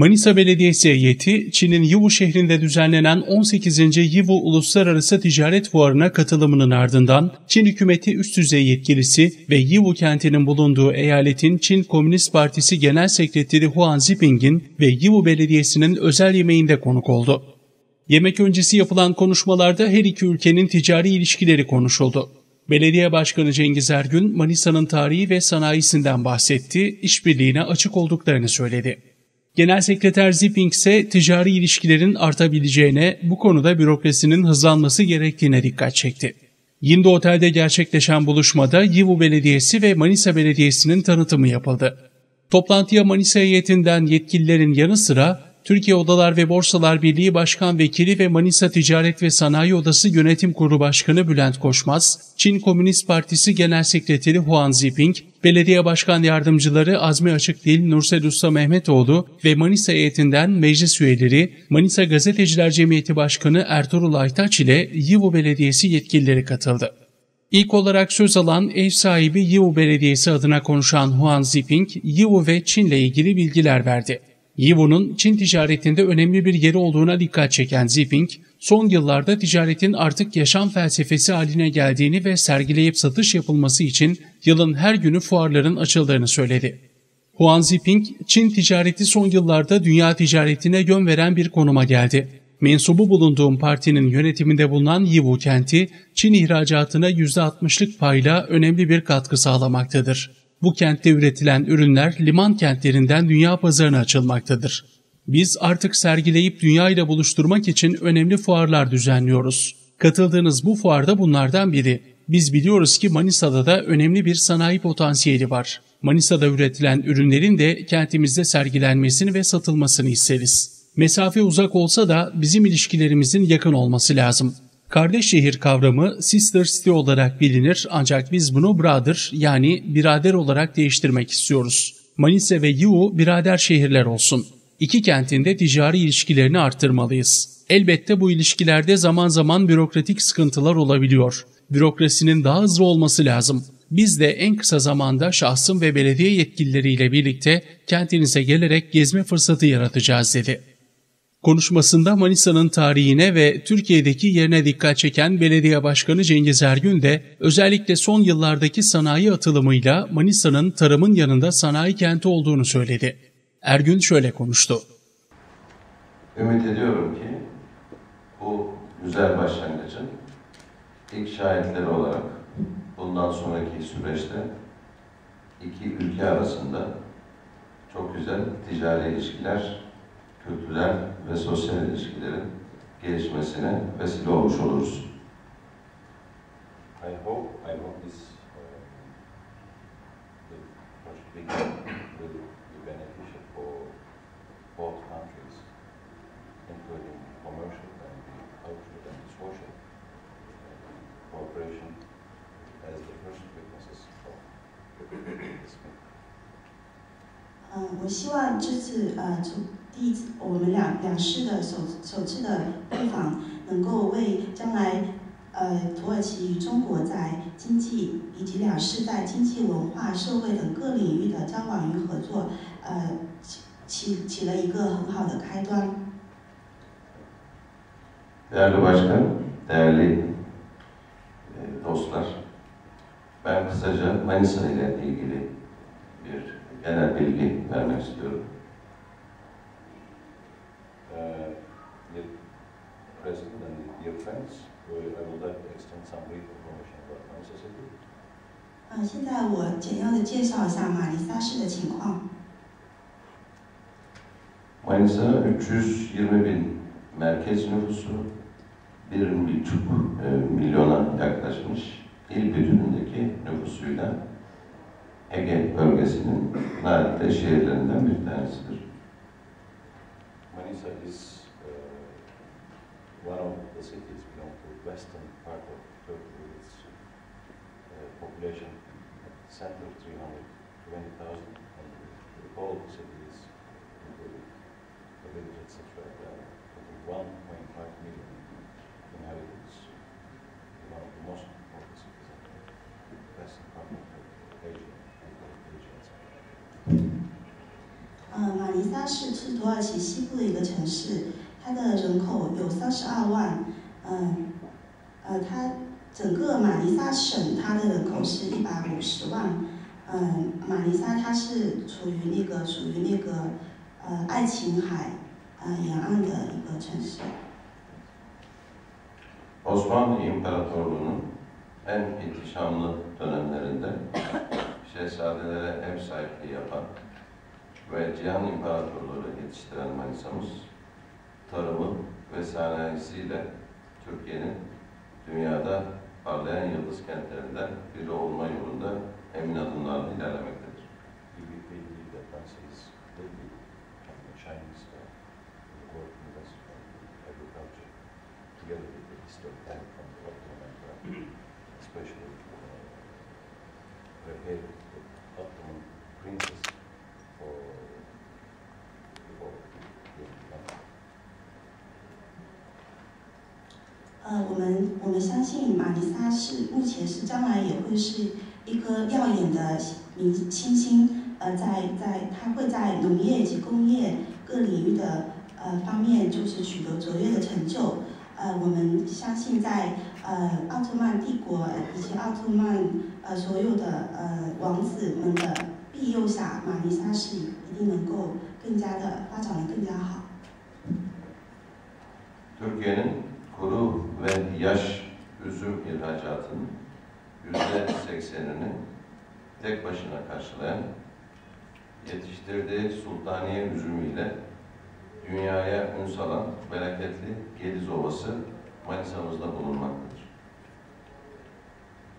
Manisa Belediyesi heyeti, Çin'in Yiwu şehrinde düzenlenen 18. Yiwu Uluslararası Ticaret Fuarı'na katılımının ardından Çin hükümeti üst düzey yetkilisi ve Yiwu kentinin bulunduğu eyaletin Çin Komünist Partisi Genel Sekreteri Huan Ziping'in ve Yiwu Belediyesi'nin özel yemeğinde konuk oldu. Yemek öncesi yapılan konuşmalarda her iki ülkenin ticari ilişkileri konuşuldu. Belediye Başkanı Cengiz Ergün, Manisa'nın tarihi ve sanayisinden bahsetti, işbirliğine açık olduklarını söyledi. Genel Sekreter Zipping ise ticari ilişkilerin artabileceğine, bu konuda bürokrasinin hızlanması gerektiğine dikkat çekti. Yinde Otel'de gerçekleşen buluşmada Yivu Belediyesi ve Manisa Belediyesi'nin tanıtımı yapıldı. Toplantıya Manisa heyetinden yetkililerin yanı sıra Türkiye Odalar ve Borsalar Birliği Başkan Vekili ve Manisa Ticaret ve Sanayi Odası Yönetim Kurulu Başkanı Bülent Koşmaz, Çin Komünist Partisi Genel Sekreteri Huan Ziping, Belediye Başkan Yardımcıları Azmi Açıkdil, Nursel Usta Mehmetoğlu ve Manisa heyetinden meclis üyeleri, Manisa Gazeteciler Cemiyeti Başkanı Ertuğrul Aytaç ile Yivu Belediyesi yetkilileri katıldı. İlk olarak söz alan ev sahibi Yivu Belediyesi adına konuşan Huan Ziping, Yivu ve Çin'le ilgili bilgiler verdi. Yivu'nun Çin ticaretinde önemli bir yeri olduğuna dikkat çeken Ziping, son yıllarda ticaretin artık yaşam felsefesi haline geldiğini ve sergileyip satış yapılması için yılın her günü fuarların açıldığını söyledi. Huan Ziping, Çin ticareti son yıllarda dünya ticaretine yön veren bir konuma geldi. Mensubu bulunduğum partinin yönetiminde bulunan Yiwu kenti, Çin ihracatına %60'lık payla önemli bir katkı sağlamaktadır. Bu kentte üretilen ürünler liman kentlerinden dünya pazarına açılmaktadır. Biz artık sergileyip dünya ile buluşturmak için önemli fuarlar düzenliyoruz. Katıldığınız bu fuarda bunlardan biri. Biz biliyoruz ki Manisa'da da önemli bir sanayi potansiyeli var. Manisa'da üretilen ürünlerin de kentimizde sergilenmesini ve satılmasını isteriz. Mesafe uzak olsa da bizim ilişkilerimizin yakın olması lazım. Kardeş şehir kavramı sister city olarak bilinir ancak biz bunu brother yani birader olarak değiştirmek istiyoruz. Manisa ve Yiwu birader şehirler olsun. İki kentinde ticari ilişkilerini arttırmalıyız. Elbette bu ilişkilerde zaman zaman bürokratik sıkıntılar olabiliyor. Bürokrasinin daha hızlı olması lazım. Biz de en kısa zamanda şahsım ve belediye yetkilileriyle birlikte kentinize gelerek gezme fırsatı yaratacağız dedi. Konuşmasında Manisa'nın tarihine ve Türkiye'deki yerine dikkat çeken Belediye Başkanı Cengiz Ergün de özellikle son yıllardaki sanayi atılımıyla Manisa'nın tarımın yanında sanayi kenti olduğunu söyledi. Ergün şöyle konuştu. Ümit ediyorum ki bu güzel başlangıcın ilk şahitleri olarak bundan sonraki süreçte iki ülke arasında çok güzel ticari ilişkiler kültürel ve sosyal ilişkilerin gelişmesine vesile olmuş oluruz. I hope, I hope this 呃，从第一次我们两两市的首首次的会访，能够为将来呃土耳其与中国在经济以及两市在经济、文化、社会等各领域的交往与合作，呃起起起了一个很好的开端。Değerli başkan, değerli dostlar, ben kısaca Manisa ile ilgili bir genel bilgi vermek istiyorum. and dear friends, uh, I would like to extend some brief information about Manisa City. 呃，现在我简要的介绍一下马尼萨市的情况。 Manisa 320 bin merkez nüfusu, 1,5 e, milyona yaklaşmış il bütünündeki nüfusuyla Ege bölgesinin nadide şehirlerinden bir tanesidir. Manisa is uh, one of the cities belong to western part of Turkey with its uh, population at the center of 320,000 and the whole city is including the village etc. There are I think 1.5 million inhabitants. One of the most important cities in the western part of Asia and Asia etc. 呃，马尼 尼萨市是土耳其西部的一个城市， 它的人口有三十二万。嗯，呃，它整个马尼萨省它的人口是一百五十万。嗯，马尼萨它是处于那个属于那个呃爱琴海呃沿岸的一个城市。Osmanlı İmparatorluğu'nun en ihtişamlı dönemlerinde şehzadelere ev sahipliği yapan ve Cihan İmparatorluğu yetiştiren Manisa'mız tarımı ve sanayisiyle Türkiye'nin dünyada parlayan yıldız kentlerinden biri olma yolunda emin adımlarla ilerlemektedir. 呃，我们我们相信马尼莎是目前是将来也会是一颗耀眼的明星星。呃，在在它会在农业及工业各领域的呃方面就是取得卓越的成就。呃，我们相信在呃奥特曼帝国以及奥特曼呃所有的呃王子们的庇佑下，马尼萨市一定能够更加的发展的更加好。Turku ve yaş üzüm ihracatının yüzde seksenini tek başına karşılayan yetiştirdiği sultaniye üzümüyle dünyaya ün salan bereketli Gediz Ovası Manisa'mızda bulunmaktadır.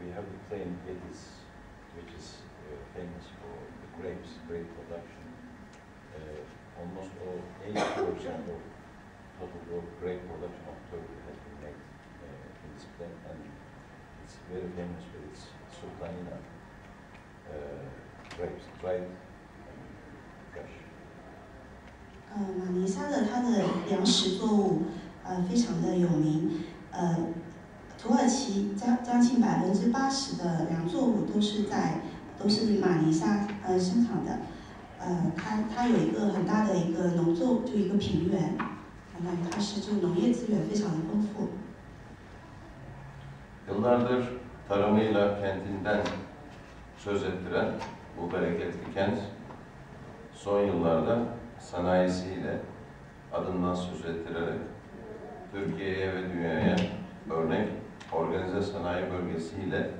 We have the claim Gediz, which is uh, famous for the grapes, grape production. Uh, almost all 80% of total grape production of Turkey very famous for its sultanina uh, grapes, dried and fresh. 呃，马尼沙的它的粮食作物呃非常的有名，呃，土耳其将将近百分之八十的粮作物都是在都是马尼沙呃生产的，呃，它它有一个很大的一个农作就一个平原，相当于它是就农业资源非常的丰富。Yıllardır tarımıyla kentinden söz ettiren bu bereketli kent son yıllarda sanayisiyle adından söz ettirerek Türkiye'ye ve dünyaya örnek organize sanayi bölgesiyle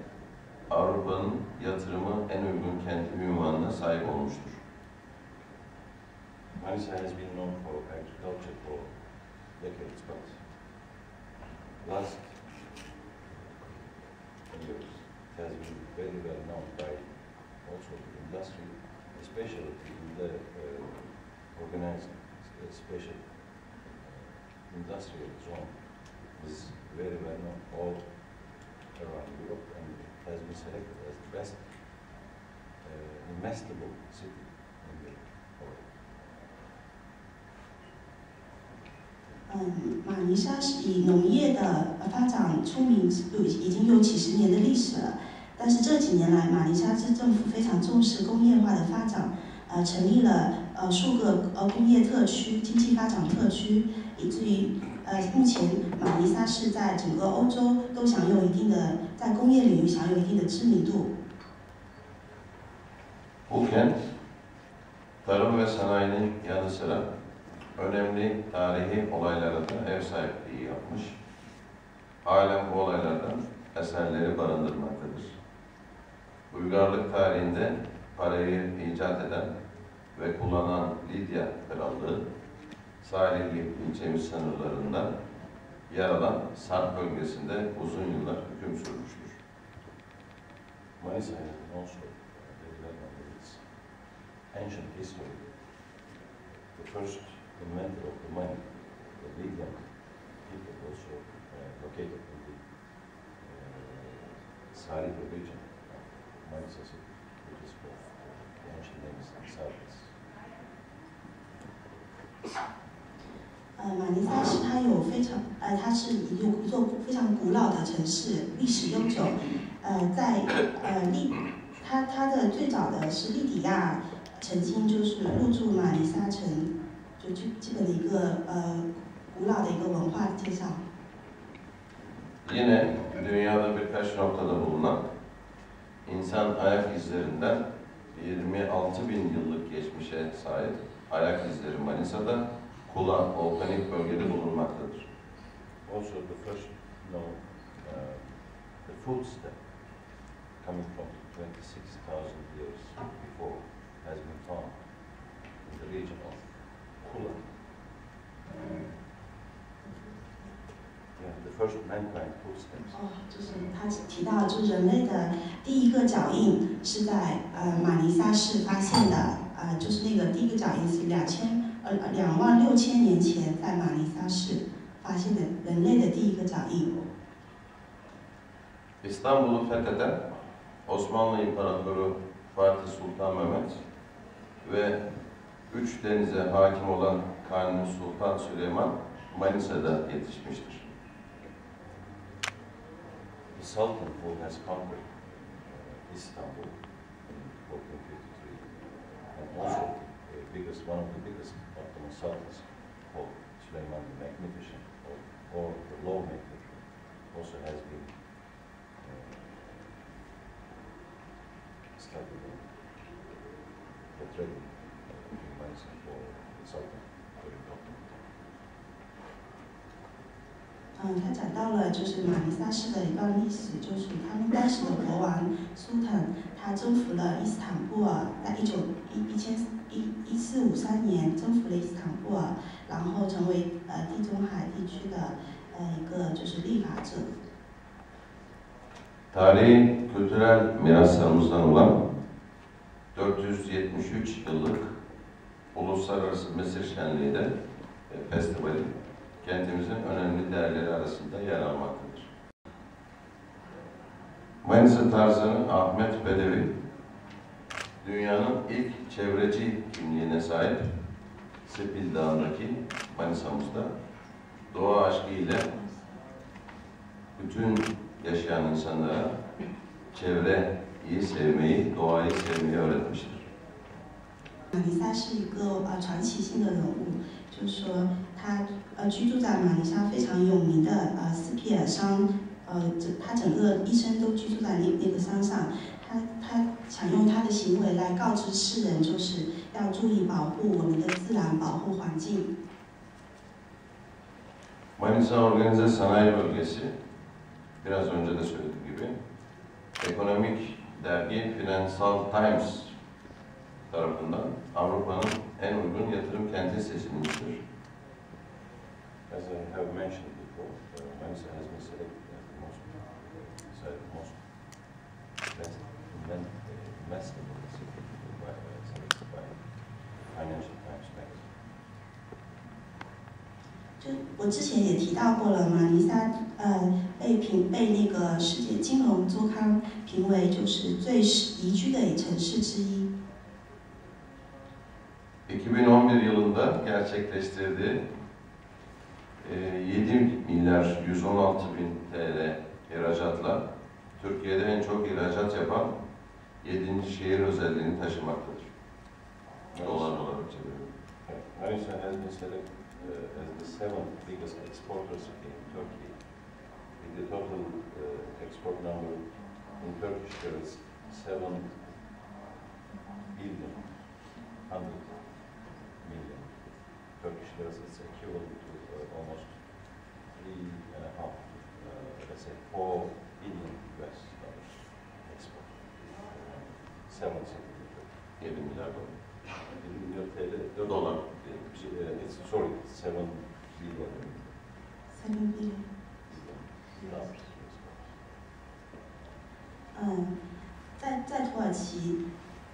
Avrupa'nın yatırımı en uygun kenti ünvanına sahip olmuştur. Manisa has been known for agriculture for decades, but last industry, especially in the uh, organized uh, special uh, industrial zone is very well known all around Europe and has been selected as the best uh, investable city in the world. 嗯，马尼沙是以农业的呃发展出名，有已经有几十年的历史了。 但是这几年来，马尼沙市政府非常重视工业化的发展，呃，成立了呃数个呃工业特区、经济发展特区，以至于呃目前马尼沙市在整个欧洲都享有一定的在工业领域享有一定的知名度。Bu kent tarım ve sanayinin yanı sıra önemli tarihi olaylara da ev sahipliği yapmış. Halen bu olaylardan eserleri barındırmaktadır. Uygarlık tarihinde parayı icat eden ve kullanan Lidya Krallığı, Salihli ilçemiz sınırlarında yer alan Sarp bölgesinde uzun yıllar hüküm sürmüştür. Known with its ancient history. The first inventor of the money, the Lydian people, also uh, located in the uh, Sarip region which is both ancient name is Sardes. 呃，马尼萨市它有非常呃，它是有一座非常古老的城市，历史悠久。呃，在呃利，它它的最早的是利底亚曾经就是入驻马尼沙城，就基基本的一个呃古老的一个文化介绍。Yine dünyada birkaç noktada bulunan ayak izlerinden 26 bin yıllık geçmişe sahip ayak izleri Manisa'da Kula volkanik bölgede bulunmaktadır. Also, the first known, uh, the footstep coming from 26,000 years before has been found in the region of Kula. 哦，就是他提到，就是人类的第一个脚印是在呃马尼萨市发现的，呃，就是那个第一个脚印是两千呃两万六千年前在马尼萨市发现的人类的第一个脚印。İstanbul'u fetheden Osmanlı İmparatoru Fatih Sultan Mehmet ve üç denize hakim olan Kanuni Sultan Süleyman Manisa'da yetişmiştir. The Sultan who has conquered Istanbul in 1453, and also the biggest, one of the biggest Ottoman sultans, called Süleyman the Magnificent, or, or the lawmaker, also has been uh, studied and portrayed in Sultan 他讲到了就是马尼萨市的一段历史，就是他们当时的国王苏坦，他征服了伊斯坦布尔，在一九一一千一一四五三年征服了伊斯坦布尔，然后成为呃地中海地区的呃一个就是立法者。Tarihi kültürel miraslarımızdan olan 473 yıllık Uluslararası Mesir Şenliği de e, festivali kentimizin önemli değerleri arasında yer almaktadır. Manisa tarzını Ahmet Bedevi, dünyanın ilk çevreci kimliğine sahip Sepil Dağı'ndaki Manisa'mızda doğa aşkı ile bütün yaşayan insanlara çevreyi sevmeyi, doğayı sevmeyi öğretmiştir. 马尼萨是一个呃传奇性的人物，就是说 他呃居住在马尼沙非常有名的呃斯皮尔山，呃，整他整个一生都居住在那那个山上。他他想用他的行为来告知世人，就是要注意保护我们的自然保护环境。Manisa organize sanayi bölgesi, biraz önce de söyledim gibi, ekonomik dergi Financial Times tarafından Avrupa'nın en uygun yatırım kenti seçilmiştir. As I have mentioned before, uh, Manisa has been selected as the most, uh, most best invent, uh, investable city by, uh, selected by Financial Times magazine. 就我之前也提到过了，马尼萨呃被评被那个世界金融周刊评为就是最宜居的城市之一。2011 yılında gerçekleştirdiği e, 7 milyar 116 bin TL ihracatla Türkiye'de en çok ihracat yapan 7. şehir özelliğini taşımaktadır. Dolar olarak çeviriyorum. Manisa has been selected uh, as the seventh biggest exporter city in Turkey. With the total uh, export number in Turkish lira is seven billion, hundred million Turkish lira. It's equivalent sorry, 7 billion. Seven billion。嗯，在在土耳其，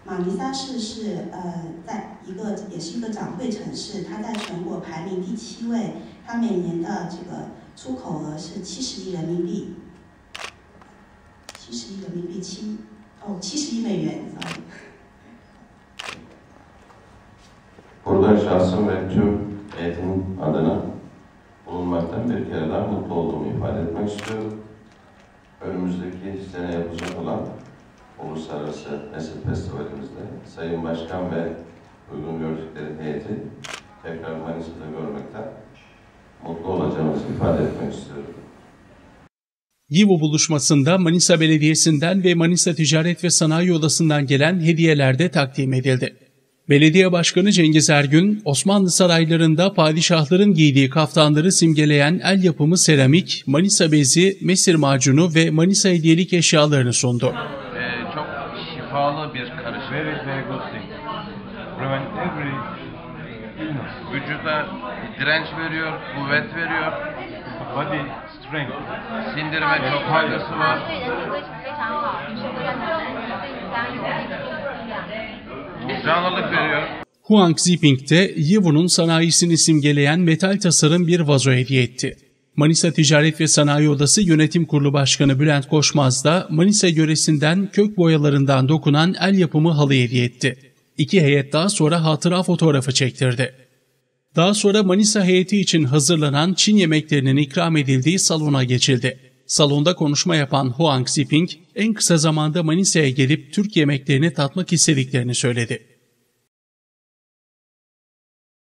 马尼萨市是呃，在一个也是一个展会城市，它在全国排名第七位，它每年的这个出口额是七十亿人民币，七十亿人民币七哦七十亿美元，sorry。Burada şahsım ve tüm eğitim adına bulunmaktan bir kere daha mutlu olduğumu ifade etmek istiyorum. Önümüzdeki sene yapacak olan Uluslararası Nesil Festivalimizde Sayın Başkan ve uygun gördükleri heyeti tekrar Manisa'da görmekten mutlu olacağımızı ifade etmek istiyorum. YİVO buluşmasında Manisa Belediyesi'nden ve Manisa Ticaret ve Sanayi Odası'ndan gelen hediyeler de takdim edildi. Belediye Başkanı Cengiz Ergün, Osmanlı saraylarında padişahların giydiği kaftanları simgeleyen el yapımı seramik, Manisa bezi, mesir macunu ve Manisa hediyelik eşyalarını sundu. Ee, çok şifalı bir karışım. Very, very good thing. Prevent every illness. Vücuda direnç veriyor, kuvvet veriyor, Body strength. sindirime çok faydası var. Canlılık veriyor. Huang Ziping de Yivu'nun sanayisini simgeleyen metal tasarım bir vazo hediye etti. Manisa Ticaret ve Sanayi Odası Yönetim Kurulu Başkanı Bülent Koşmaz da Manisa yöresinden kök boyalarından dokunan el yapımı halı hediye etti. İki heyet daha sonra hatıra fotoğrafı çektirdi. Daha sonra Manisa heyeti için hazırlanan Çin yemeklerinin ikram edildiği salona geçildi. Salonda konuşma yapan Huang Ziping, en kısa zamanda Manisa'ya gelip Türk yemeklerini tatmak istediklerini söyledi.